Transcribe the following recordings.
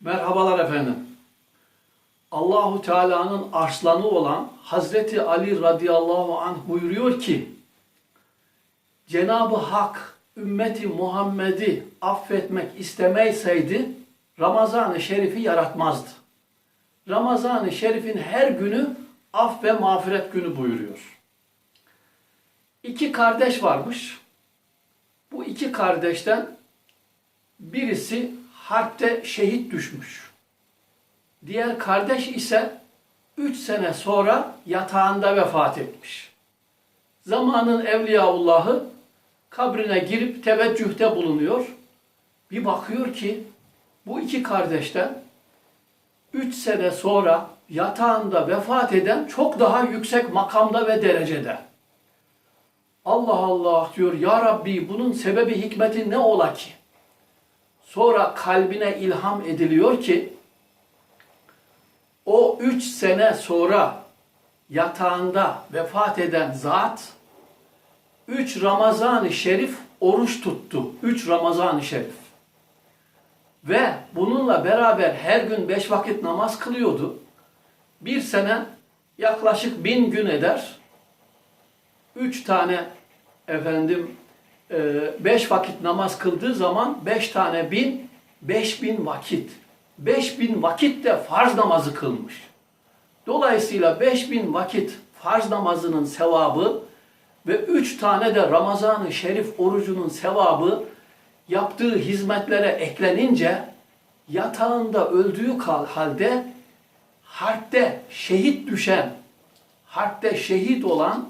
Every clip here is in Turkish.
Merhabalar efendim. Allahu Teala'nın arslanı olan Hazreti Ali radıyallahu anh buyuruyor ki Cenab-ı Hak ümmeti Muhammed'i affetmek istemeseydi Ramazan-ı Şerif'i yaratmazdı. Ramazan-ı Şerif'in her günü af ve mağfiret günü buyuruyor. İki kardeş varmış. Bu iki kardeşten birisi harpte şehit düşmüş. Diğer kardeş ise üç sene sonra yatağında vefat etmiş. Zamanın Evliyaullah'ı kabrine girip teveccühte bulunuyor. Bir bakıyor ki bu iki kardeşten üç sene sonra yatağında vefat eden çok daha yüksek makamda ve derecede. Allah Allah diyor ya Rabbi bunun sebebi hikmeti ne ola ki? Sonra kalbine ilham ediliyor ki o üç sene sonra yatağında vefat eden zat üç Ramazan-ı Şerif oruç tuttu. Üç Ramazan-ı Şerif. Ve bununla beraber her gün beş vakit namaz kılıyordu. Bir sene yaklaşık bin gün eder. Üç tane efendim beş vakit namaz kıldığı zaman beş tane bin, beş bin vakit. Beş bin vakit de farz namazı kılmış. Dolayısıyla beş bin vakit farz namazının sevabı ve üç tane de Ramazan-ı Şerif orucunun sevabı yaptığı hizmetlere eklenince yatağında öldüğü halde harpte şehit düşen, harpte şehit olan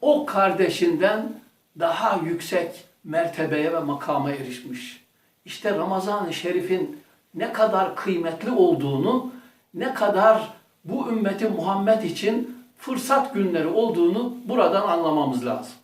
o kardeşinden daha yüksek mertebeye ve makama erişmiş. İşte Ramazan-ı Şerif'in ne kadar kıymetli olduğunu, ne kadar bu ümmeti Muhammed için fırsat günleri olduğunu buradan anlamamız lazım.